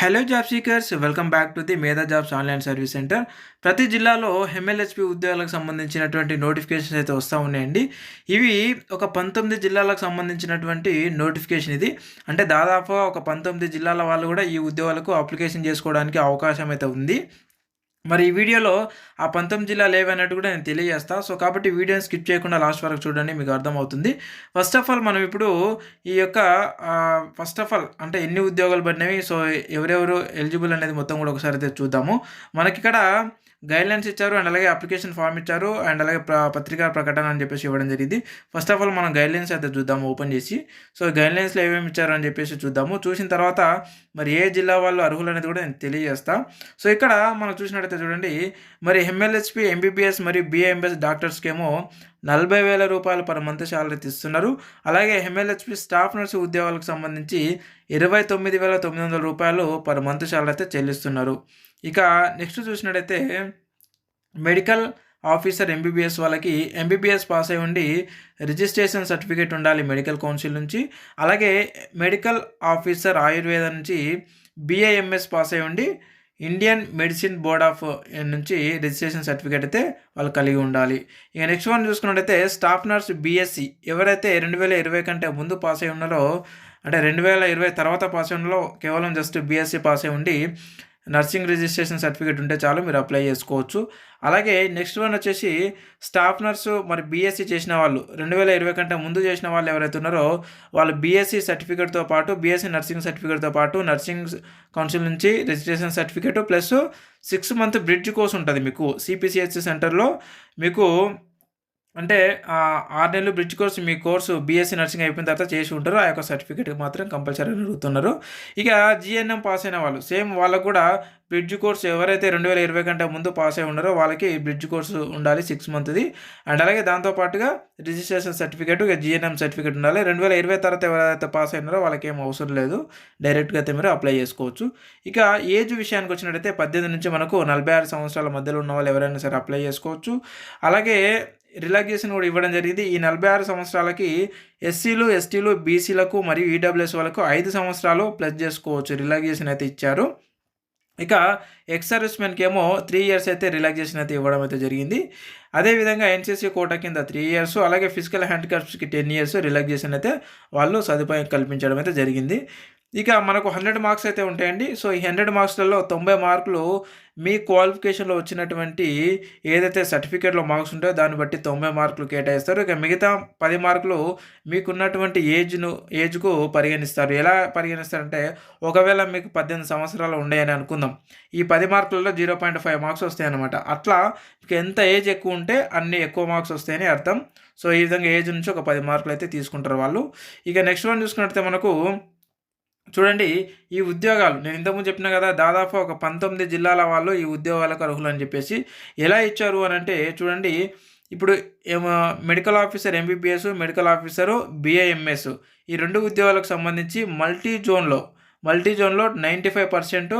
Hello job seekers welcome back to the Medha jobs online service centre ప్రతి జిల్లాలో MLHP ఉద్యోగాలకు సంబంధించినటువంటి notifications అయితే వస్తూ ఉన్నాయండి. ఇవి ఒక పంతొమ్మిది జిల్లాలకు సంబంధించినటువంటి నోటిఫికేషన్ ఇది. అంటే దాదాపుగా ఒక పంతొమ్మిది జిల్లాల వాళ్ళు కూడా ఈ ఉద్యోగాలకు అప్లికేషన్ చేసుకోవడానికి అవకాశం అయితే ఉంది. మరి ఈ వీడియోలో ఆ పంతొమ్మిది జిల్లాలు ఏవన్నట్టు కూడా నేను తెలియజేస్తా. సో కాబట్టి వీడియోని స్కిప్ చేయకుండా లాస్ట్ వరకు చూడండి మీకు అర్థమవుతుంది. ఫస్ట్ ఆఫ్ ఆల్ మనం ఇప్పుడు ఈ యొక్క ఫస్ట్ ఆఫ్ ఆల్ అంటే ఎన్ని ఉద్యోగాలు పడినవి సో ఎవరెవరు ఎలిజిబుల్ అనేది మొత్తం కూడా ఒకసారి అయితే చూద్దాము. మనకి ఇక్కడ గైడ్లైన్స్ ఇచ్చారు అండ్ అలాగే అప్లికేషన్ ఫామ్ ఇచ్చారు అండ్ అలాగే పత్రికా ప్రకటన అని చెప్పేసి ఇవ్వడం జరిగింది. ఫస్ట్ ఆఫ్ ఆల్ మనం గైడ్లైన్స్ అయితే చూద్దాము ఓపెన్ చేసి. సో గైడ్లైన్స్లో ఏమేమి ఇచ్చారు అని చెప్పేసి చూద్దాము. చూసిన తర్వాత మరి ఏ జిల్లా వాళ్ళు అర్హులు అనేది కూడా నేను తెలియజేస్తా. సో ఇక్కడ మనం చూసినట్టయితే చూడండి మరి ఎంఎల్హెచ్పి ఎంబీబీఎస్ మరియు బిఏఎంఎస్ డాక్టర్స్కి ఏమో నలభై వేల రూపాయలు పర్ మంత్ శాలరీ ఇస్తున్నారు అలాగే ఎంఎల్హెచ్పి స్టాఫ్ నర్సు ఉద్యోగాలకు సంబంధించి ఇరవై తొమ్మిది వేల తొమ్మిది వందల రూపాయలు పర్ మంత్ శాలరీ అయితే చెల్లిస్తున్నారు. ఇక నెక్స్ట్ చూసినట్టయితే మెడికల్ ఆఫీసర్ ఎంబీబీఎస్ వాళ్ళకి ఎంబీబీఎస్ పాస్ అయి ఉండి రిజిస్ట్రేషన్ సర్టిఫికేట్ ఉండాలి మెడికల్ కౌన్సిల్ నుంచి. అలాగే మెడికల్ ఆఫీసర్ ఆయుర్వేద నుంచి బీఏఎంఎస్ పాస్ అయి ఉండి ఇండియన్ మెడిసిన్ బోర్డ్ ఆఫ్ నుంచి రిజిస్ట్రేషన్ సర్టిఫికేట్ అయితే వాళ్ళు కలిగి ఉండాలి. ఇక నెక్స్ట్ వన్ చూసుకున్నట్టయితే స్టాఫ్ నర్స్ బీఎస్సీ ఎవరైతే రెండు వేల ఇరవై కంటే ముందు పాస్ అయి ఉన్నారో అంటే రెండు వేల ఇరవై తర్వాత పాస్ అయిన కేవలం జస్ట్ బీఎస్సీ పాస్ అయి ఉండి నర్సింగ్ రిజిస్ట్రేషన్ సర్టిఫికేట్ ఉంటే చాలు మీరు అప్లై చేసుకోవచ్చు. అలాగే నెక్స్ట్ వన్ వచ్చేసి స్టాఫ్ నర్సు మరి బీఎస్సీ చేసిన వాళ్ళు రెండు వేల ఇరవై కంటే ముందు చేసిన వాళ్ళు ఎవరైతే ఉన్నారో వాళ్ళు బీఎస్సీ సర్టిఫికేట్తో పాటు బీఎస్సీ నర్సింగ్ సర్టిఫికేట్తో పాటు నర్సింగ్ కౌన్సిల్ నుంచి registration certificate plus six month bridge course ఉంటుంది మీకు సిపిసిహెచ్ సెంటర్లో. మీకు అంటే ఆరు నెలలు బ్రిడ్జ్ కోర్స్ మీ కోర్సు బీఎస్సీ నర్సింగ్ అయిపోయిన తర్వాత చేసి ఉంటారు. ఆ యొక్క సర్టిఫికేట్ మాత్రం కంపల్సరీ అడుగుతున్నారు. ఇక జిఎన్ఎం పాస్ అయిన వాళ్ళు సేమ్ వాళ్ళకు కూడా బ్రిడ్జ్ కోర్స్ ఎవరైతే రెండు వేల ఇరవై కంటే ముందు పాస్ అయి ఉన్నారో వాళ్ళకి బ్రిడ్జ్ కోర్సు ఉండాలి సిక్స్ మంత్ది. అండ్ అలాగే దాంతోపాటుగా రిజిస్ట్రేషన్ సర్టిఫికేట్ ఇక జిఎన్ఎం సర్టిఫికేట్ ఉండాలి. రెండు వేల ఇరవై తర్వాత ఎవరైతే పాస్ అయినారో వాళ్ళకి ఏం అవసరం లేదు. డైరెక్ట్గా అయితే మీరు అప్లై చేసుకోవచ్చు. ఇక ఏజ్ విషయానికి వచ్చినట్టయితే పద్దెనిమిది నుంచి మనకు నలభై ఆరు సంవత్సరాల మధ్యలో ఉన్న వాళ్ళు ఎవరైనా సరే అప్లై చేసుకోవచ్చు. అలాగే రిలాక్సేషన్ కూడా ఇవ్వడం జరిగింది. ఈ నలభై ఆరు సంవత్సరాలకి ఎస్సీలు ఎస్టీలు బీసీలకు మరియు ఈడబ్ల్యూఎస్ వాళ్ళకు ఐదు సంవత్సరాలు ప్లస్ చేసుకోవచ్చు. రిలాక్సేషన్ అయితే ఇచ్చారు. ఇక ఎక్స్ సర్వీస్మెన్కి ఏమో త్రీ ఇయర్స్ అయితే రిలాక్సేషన్ అయితే ఇవ్వడం అయితే జరిగింది. అదేవిధంగా ఎన్సీసీ కోట కింద త్రీ ఇయర్స్ అలాగే ఫిజికల్ హ్యాండ్ క్రాఫ్ట్స్కి టెన్ ఇయర్స్ రిలాక్సేషన్ అయితే వాళ్ళు సదుపాయం కల్పించడం అయితే జరిగింది. ఇక మనకు హండ్రెడ్ మార్క్స్ అయితే ఉంటాయండి. సో ఈ హండ్రెడ్ మార్క్స్లలో తొంభై మార్కులు మీ క్వాలిఫికేషన్లో వచ్చినటువంటి ఏదైతే సర్టిఫికేట్లో మార్క్స్ ఉంటాయో దాన్ని బట్టి తొంభై మార్కులు కేటాయిస్తారు. ఇక మిగతా పది మార్కులు మీకున్నటువంటి ఏజ్ను ఏజ్కు పరిగణిస్తారు. ఎలా పరిగణిస్తారంటే ఒకవేళ మీకు పద్దెనిమిది సంవత్సరాలు ఉన్నాయని అనుకుందాం. ఈ పది మార్కులలో జీరో పాయింట్ ఫైవ్ మార్క్స్ వస్తాయన్నమాట. అట్లా మీకు ఎంత ఏజ్ ఎక్కువ ఉంటే అన్ని ఎక్కువ మార్క్స్ వస్తాయని అర్థం. సో ఈ విధంగా ఏజ్ నుంచి ఒక పది మార్కులు అయితే తీసుకుంటారు వాళ్ళు. ఇక నెక్స్ట్ వన్ చూసుకున్నట్లయితే మనకు చూడండి ఈ ఉద్యోగాలు. నేను ఇంతకుముందు చెప్పిన కదా దాదాపు ఒక పంతొమ్మిది జిల్లాల వాళ్ళు ఈ ఉద్యోగాలకు అర్హులు అని చెప్పేసి ఎలా ఇచ్చారు అని అంటే చూడండి ఇప్పుడు medical officer MBBS medical officer BAMS ఈ రెండు ఉద్యోగాలకు సంబంధించి మల్టీ జోన్లో మల్టీ జోన్లో నైంటీ ఫైవ్ పర్సెంట్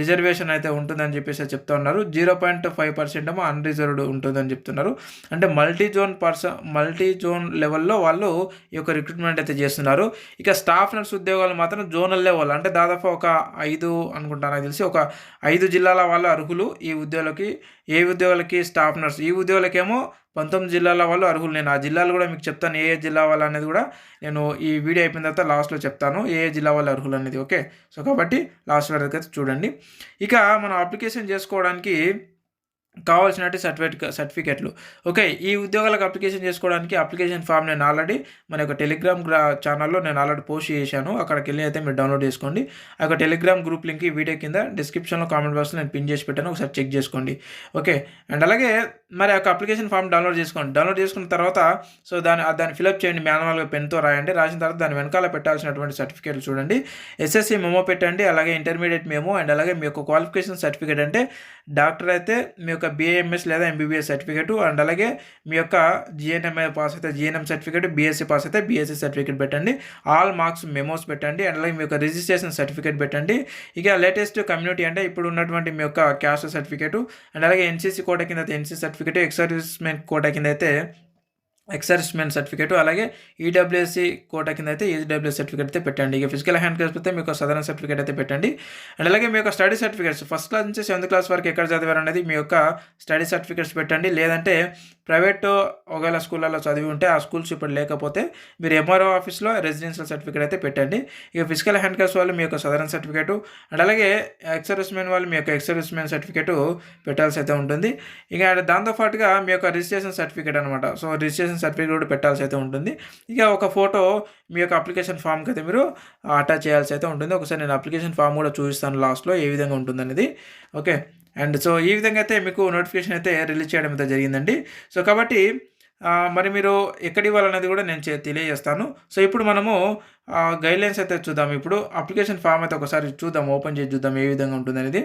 రిజర్వేషన్ అయితే ఉంటుందని చెప్పేసి చెప్తా ఉన్నారు. జీరో పాయింట్ ఫైవ్ పర్సెంట్ ఏమో అన్రిజర్వ్డ్ ఉంటుందని చెప్తున్నారు. అంటే multi zone person multi zone లెవెల్లో వాళ్ళు ఈ యొక్క రిక్రూట్మెంట్ అయితే చేస్తున్నారు. ఇక స్టాఫ్ నర్స్ ఉద్యోగాలు మాత్రం జోనల్ లెవెల్ అంటే దాదాపు ఒక ఐదు అనుకుంటాను తెలిసి ఒక ఐదు జిల్లాల వాళ్ళు అర్హులు ఈ ఉద్యోగాలకి ఏ ఉద్యోగాలకి స్టాఫ్ నర్స్ ఈ ఉద్యోగాలకేమో పంతొమ్మిది జిల్లాల వాళ్ళు అర్హులు. నేను ఆ జిల్లాలు కూడా మీకు చెప్తాను ఏ ఏ జిల్లా వాళ్ళు అనేది కూడా నేను ఈ వీడియో అయిపోయిన తర్వాత లాస్ట్లో చెప్తాను ఏ ఏ జిల్లా వాళ్ళు అర్హులు అనేది ఓకే? సో కాబట్టి లాస్ట్ వరకు అయితే చూడండి. ఇక మనం అప్లికేషన్ చేసుకోవడానికి కావాల్సినట్టు సర్టిఫికేట్ సర్టిఫికెట్లు. ఓకే ఈ ఉద్యోగాలకు అప్లికేషన్ చేసుకోవడానికి అప్లికేషన్ ఫామ్ నేను ఆల్రెడీ మన యొక్క టెలిగ్రామ్ గ్రా ఛానల్లో నేను ఆల్రెడీ పోస్ట్ చేశాను. అక్కడికి వెళ్ళి అయితే మీరు డౌన్లోడ్ చేసుకోండి. ఆ యొక్క టెలిగ్రామ్ గ్రూప్ లింక్ వీడియో కింద డిస్క్రిప్షన్లో కామెంట్ బాక్స్లో నేను పిన్ చేసి పెట్టాను. ఒకసారి చెక్ చేసుకోండి. ఓకే అండ్ అలాగే మరి ఆ అప్లికేషన్ ఫామ్ డౌన్లోడ్ చేసుకోండి. డౌన్లోడ్ చేసుకున్న తర్వాత సో దాన్ని దాన్ని ఫిలప్ చేయండి. మాన్యువల్గా పెన్తో రాయండి. రాసిన తర్వాత దాని వెనకాల పెట్టాల్సినటువంటి సర్టిఫికేట్లు చూడండి. ఎస్ఎస్సి మెమో పెట్టండి. అలాగే ఇంటర్మీడియట్ మెమో అండ్ అలాగే మీ యొక్క క్వాలిఫికేషన్ సర్టిఫికేట్ అంటే డాక్టర్ అయితే మీ యొక్క బిఏఎంఎస్ లేదా ఎంబీబీఎస్ సర్టిఫికేట్ అండ్ అలాగే మీ యొక్క జిఎన్ఎంఐ పాస్ అయితే జిఎన్ఎం సర్టిఫికేట్ బీఎస్సీ పాస్ అయితే బీఎస్సీ సర్టిఫికేట్ పెట్టండి. ఆల్ మార్క్స్ మెమోస్ పెట్టండి. అండ్ అలాగే మీ యొక్క రిజిస్ట్రేషన్ సర్టిఫికేట్ పెట్టండి. ఇక లేటెస్ట్ కమ్యూనిటీ అంటే ఇప్పుడు ఉన్నటువంటి మీ యొక్క క్యాస్ట్ సర్టిఫికేట్ అండ్ అలాగే ఎన్సీసీ కోట కింద అయితే NCC certificate ex servicemen quota కింద అయితే ఎక్సర్స్మెంట్ సర్టిఫికేట్ అలాగే ఈడబ్ల్యూఎస్సి కోటా కింద అయితే ఈడబ్ల్యూఎస్ సర్టిఫికేట్ అయితే పెట్టండి. ఇక ఫిజికల్ హ్యాండ్ క్లాస్ అయితే మీకు సదరన్ సర్టిఫికేట్ అయితే పెట్టండి. అండ్ అలాగే మీ యొక్క స్టడీ సర్టిఫికేట్స్ ఫస్ట్ క్లాస్ నుంచి సెవెంత్ క్లాస్ వరకు ఎక్కడ చదివారు అనేది మీ యొక్క స్టడీ సర్టిఫికేట్స్ పెట్టండి. లేదంటే ప్రైవేట్ ఒకవేళ స్కూళ్ళలో చదివి ఉంటే ఆ స్కూల్స్ ఇప్పుడు లేకపోతే మీరు ఎంఆర్ఓ ఆఫీస్లో రెసిడెన్షియల్ సర్టిఫికేట్ అయితే పెట్టండి. ఇక ఫిజికల్ హ్యాండ్ క్లాస్ వాళ్ళు మీ యొక్క సదరన్ సర్టిఫికేట్ అండ్ అలాగే ఎక్సర్విస్మెన్ వాళ్ళు మీ యొక్క ఎక్సర్విస్మెన్ సర్టిఫికేట్ పెట్టాల్సి అయితే ఉంటుంది. ఇక దాంతోపాటుగా మీ యొక్క రిజిస్ట్రేషన్ సర్టిఫికేట్ అనమాట సో రిజిస్ట్రేషన్ సర్టిఫికేట్ కూడా పెట్టాల్సి అయితే ఉంటుంది. ఇక ఒక ఫోటో మీ యొక్క అప్లికేషన్ ఫామ్కి అయితే మీరు అటాచ్ చేయాల్సి అయితే ఉంటుంది. ఒకసారి నేను అప్లికేషన్ ఫామ్ కూడా చూపిస్తాను లాస్ట్లో ఏ విధంగా ఉంటుందనేది. ఓకే. అండ్ సో ఈ విధంగా అయితే మీకు నోటిఫికేషన్ అయితే రిలీజ్ చేయడం అయితే జరిగిందండి. సో కాబట్టి మరి మీరు ఎక్కడ ఇవ్వాలనేది కూడా నేను తెలియజేస్తాను. సో ఇప్పుడు మనము గైడ్లైన్స్ అయితే చూద్దాం. ఇప్పుడు అప్లికేషన్ ఫామ్ అయితే ఒకసారి చూద్దాం. ఓపెన్ చేసి చూద్దాం ఏ విధంగా ఉంటుంది అనేది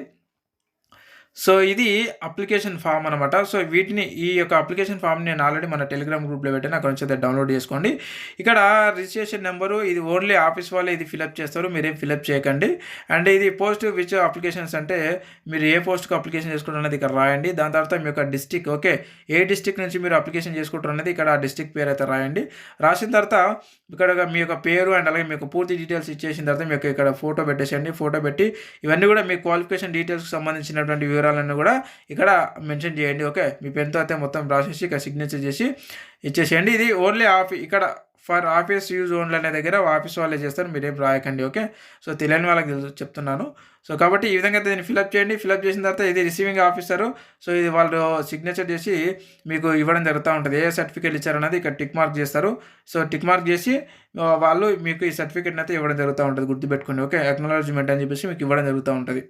సో ఇది అప్లికేషన్ ఫామ్ అనమాట సో వీటిని ఈ యొక్క అప్లికేషన్ ఫామ్ నేను ఆల్రెడీ మన టెలిగ్రామ్ గ్రూప్లో పెట్టాను. అక్కడ నుంచి అయితే డౌన్లోడ్ చేసుకోండి. ఇక్కడ రిజిస్ట్రేషన్ నెంబరు ఇది ఓన్లీ ఆఫీస్ వాళ్ళే ఇది ఫిలప్ చేస్తారు. మీరేం ఫిలప్ చేయకండి. అండ్ ఇది పోస్ట్ విచ్ అప్లికేషన్స్ అంటే మీరు ఏ పోస్ట్కి అప్లికేషన్ చేసుకుంటారు అనేది ఇక్కడ రాయండి. దాని తర్వాత మీ యొక్క డిస్టిక్ ఓకే ఏ డిస్టిక్ నుంచి మీరు అప్లికేషన్ చేసుకుంటారు అనేది ఇక్కడ ఆ డిస్టిక్ పేరు అయితే రాయండి. రాసిన తర్వాత ఇక్కడ మీ యొక్క పేరు అండ్ అలాగే మీకు పూర్తి డీటెయిల్స్ ఇచ్చేసిన తర్వాత మీకు ఇక్కడ ఫోటో పెట్టేసేయండి. ఫోటో పెట్టి ఇవన్నీ కూడా మీ క్వాలిఫికేషన్ డీటెయిల్స్కి సంబంధించినటువంటి వివరాలన్నీ కూడా ఇక్కడ మెన్షన్ చేయండి. ఓకే? మీ పెన్తో అయితే మొత్తం రాసేసి ఇక్కడ సిగ్నేచర్ చేసి ఇచ్చేసేయండి. ఇది ఓన్లీ ఆఫీ ఇక్కడ ఫర్ ఆఫీస్ యూజ్ ఓన్లీ అనే దగ్గర ఆఫీస్ వాళ్ళే చేస్తారు. మీరేం రాయకండి. ఓకే? సో తెలియని వాళ్ళకి చెప్తున్నాను. సో కాబట్టి ఈ విధంగా దీన్ని ఫిలప్ చేయండి. ఫిలప్ చేసిన తర్వాత ఇది రిసీవింగ్ ఆఫీసరు సో ఇది వాళ్ళు సిగ్నేచర్ చేసి మీకు ఇవ్వడం జరుగుతూ ఉంటుంది. ఏ సర్టిఫికేట్ ఇచ్చారన్నది ఇక్కడ టిక్ మార్క్ చేస్తారు. సో టిక్ మార్క్ చేసి వాళ్ళు మీకు ఈ సర్టిఫికేట్ని అయితే ఇవ్వడం జరుగుతూ ఉంటుంది. గుర్తుపెట్టుకోండి. ఓకే? అక్నాలజ్మెంట్ అని చెప్పేసి మీకు ఇవ్వడం జరుగుతూ ఉంటుంది.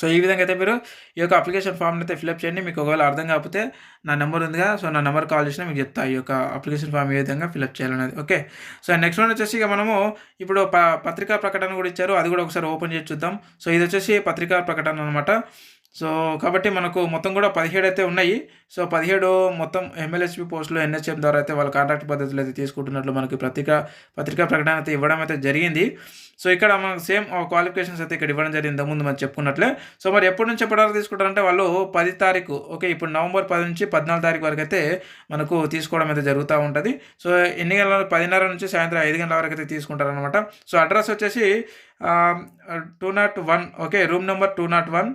సో ఈ విధంగా అయితే మీరు ఈ యొక్క అప్లికేషన్ ఫామ్ని అయితే ఫిల్అప్ చేయండి. మీకు ఒకవేళ అర్థం కాకపోతే నా నెంబర్ ఉందిగా సో నా నెంబర్ కాల్ చేసినా మీకు చెప్తా ఈ యొక్క అప్లికేషన్ ఫామ్ ఏ విధంగా ఫిల్అప్ చేయాలనేది. ఓకే సో నెక్స్ట్ వన్ వచ్చేసి ఇక మనము ఇప్పుడు ప పత్రికా ప్రకటన కూడా ఇచ్చారు. అది కూడా ఒకసారి ఓపెన్ చేసి చూద్దాం. సో ఇది వచ్చేసి పత్రికా ప్రకటన అనమాట సో కాబట్టి మనకు మొత్తం కూడా పదిహేడు అయితే ఉన్నాయి. సో పదిహేడు మొత్తం ఎమ్మెల్యేస్పీ పోస్టులు ఎన్హెచ్ఎం ద్వారా అయితే వాళ్ళ కాంట్రాక్ట్ పద్ధతులు అయితే తీసుకుంటున్నట్లు మనకి పత్రిక పత్రికా ప్రకటన అయితే ఇవ్వడం అయితే జరిగింది. సో ఇక్కడ మనకు సేమ్ క్వాలిఫికేషన్స్ అయితే ఇక్కడ ఇవ్వడం జరిగింది. ముందు మనం చెప్పుకున్నట్లే. సో మరి ఎప్పటి నుంచి ఎప్పటి వరకు తీసుకుంటారంటే వాళ్ళు పది తారీఖు ఓకే ఇప్పుడు నవంబర్ పది నుంచి పద్నాలుగు తారీఖు వరకు అయితే మనకు తీసుకోవడం అయితే జరుగుతూ ఉంటుంది. సో ఎన్ని గంటల పదిన్నర నుంచి సాయంత్రం ఐదు గంటల వరకు అయితే తీసుకుంటారనమాట సో అడ్రస్ వచ్చేసి two not one okay room number two not one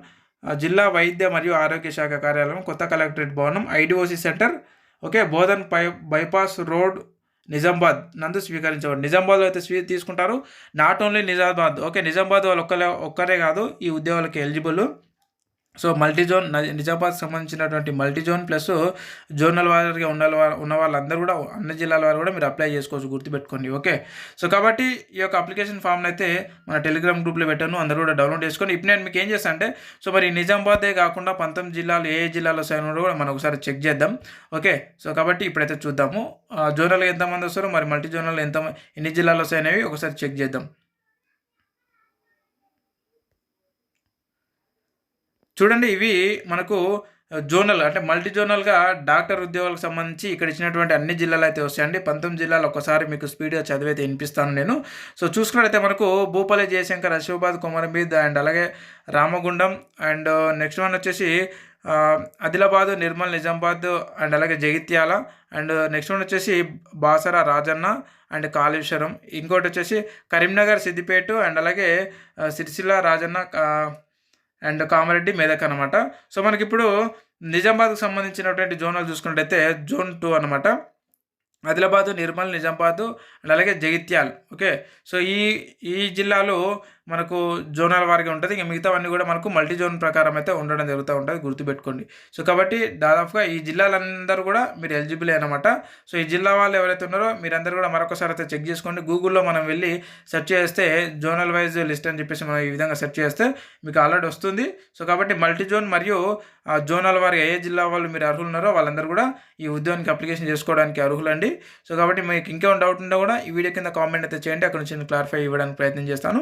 జిల్లా వైద్య మరియు ఆరోగ్య శాఖ కార్యాలయం కొత్త కలెక్టరేట్ భవనం ఐడిఓసి సెంటర్. ఓకే బోధన్ పై బైపాస్ రోడ్ నిజామాబాద్. నందు స్వీకరించేవాడు నిజామాబాద్లో అయితే స్వీ తీసుకుంటారు. Not only Nizamabad. Okay Nizamabad వాళ్ళు ఒక్కరే ఒక్కరే కాదు ఈ ఉద్యోగాలకి eligible. So multi zone Nizamabad సంబంధించినటువంటి మల్టీ జోన్ ప్లస్ జోనల్ వారిగా ఉన్న ఉన్న వాళ్ళందరూ కూడా అన్ని జిల్లాల వారు కూడా మీరు అప్లై చేసుకోవచ్చు గుర్తుపెట్టుకోండి. ఓకే? సో కాబట్టి ఈ యొక్క అప్లికేషన్ ఫామ్ని అయితే మన టెలిగ్రామ్ గ్రూప్లో పెట్టాను అందరూ కూడా డౌన్లోడ్ చేసుకొని. ఇప్పుడు నేను మీకు ఏం చేస్తాను అంటే సో మరి నిజామాబాదే కాకుండా పంతొమ్మిది జిల్లాలు ఏ జిల్లాలో సైన్ కూడా మనం ఒకసారి చెక్ చేద్దాం. ఓకే? సో కాబట్టి ఇప్పుడైతే చూద్దాము. జోనల్ ఎంతమంది వస్తారో మరి మల్టీ జోనల్ ఎంత ఎన్ని జిల్లాలో సైన్ ఒకసారి చెక్ చేద్దాం. చూడండి ఇవి మనకు జోనల్ అంటే మల్టీ జోనల్గా డాక్టర్ ఉద్యోగాలకు సంబంధించి ఇక్కడ ఇచ్చినటువంటి అన్ని జిల్లాలు అయితే వస్తాయండి. పంతొమ్మిది జిల్లాలు ఒకసారి మీకు స్పీడ్గా చదివైతే వినిపిస్తాను నేను. సో చూసుకున్నట్టయితే మనకు భూపాలి జయశంకర్ అశోబాద్ కుమరంబీద్ అండ్ అలాగే రామగుండం అండ్ నెక్స్ట్ వన్ వచ్చేసి ఆదిలాబాద్ నిర్మల్ నిజామాబాద్ అండ్ అలాగే జగిత్యాల అండ్ నెక్స్ట్ వన్ వచ్చేసి బాసర రాజన్న అండ్ కాళేశ్వరం. ఇంకోటి వచ్చేసి కరీంనగర్ సిద్దిపేట అండ్ అలాగే సిరిసిల్ల రాజన్న అండ్ కామారెడ్డి మెదక్ అనమాట సో మనకి ఇప్పుడు నిజామాబాద్కు సంబంధించినటువంటి జోన్లు చూసుకున్నట్టయితే జోన్ టూ అనమాట ఆదిలాబాదు నిర్మల్ నిజామాబాదు అండ్ అలాగే జగిత్యాల్ ఓకే? సో ఈ ఈ జిల్లాలో మనకు జోనల్ వారిగా ఉంటుంది. ఇంకా మిగతావన్నీ కూడా మనకు మల్టీ జోన్ ప్రకారం అయితే ఉండడం జరుగుతూ ఉంటుంది. గుర్తుపెట్టుకోండి. సో కాబట్టి దాదాపుగా ఈ జిల్లాలందరూ కూడా మీరు ఎలిజిబుల్ అనమాట సో ఈ జిల్లా వాళ్ళు ఎవరైతే ఉన్నారో మీరందరూ కూడా మరొకసారి అయితే చెక్ చేసుకోండి. గూగుల్లో మనం వెళ్ళి సెర్చ్ చేస్తే జోనల్ వైజ్ లిస్ట్ అని చెప్పేసి మనం ఈ విధంగా సెర్చ్ చేస్తే మీకు ఆల్రెడీ వస్తుంది. సో కాబట్టి మల్టీ జోన్ మరియు జోనల్ వారి ఏ జిల్లా వాళ్ళు మీరు అర్హులు ఉన్నారో వాళ్ళందరూ కూడా ఈ ఉద్యోగానికి అప్లికేషన్ చేసుకోవడానికి అర్హులండి. సో కాబట్టి మీకు ఇంకేమైనా డౌట్ ఉంటే కూడా ఈ వీడియో కింద కామెంట్ అయితే చేయండి. అక్కడ నుంచి క్లారిఫై ఇవ్వడానికి ప్రయత్నం చేస్తాను.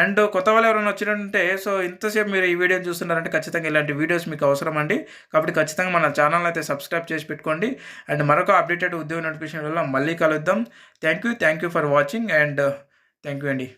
అండ్ కొత్త వాళ్ళు ఎవరైనా వచ్చినట్టుంటే సో ఇంతసేపు మీరు ఈ వీడియో చూస్తున్నారంటే ఖచ్చితంగా ఇలాంటి వీడియోస్ మీకు అవసరం అండి కాబట్టి ఖచ్చితంగా మన ఛానల్ అయితే సబ్స్క్రైబ్ చేసి పెట్టుకోండి. అండ్ మరొక అప్డేటెడ్ ఉద్యోగ నోటిఫికేషన్ వల్ల మళ్ళీ కలుద్దాం. Thank you thank you for watching and thank you అండి.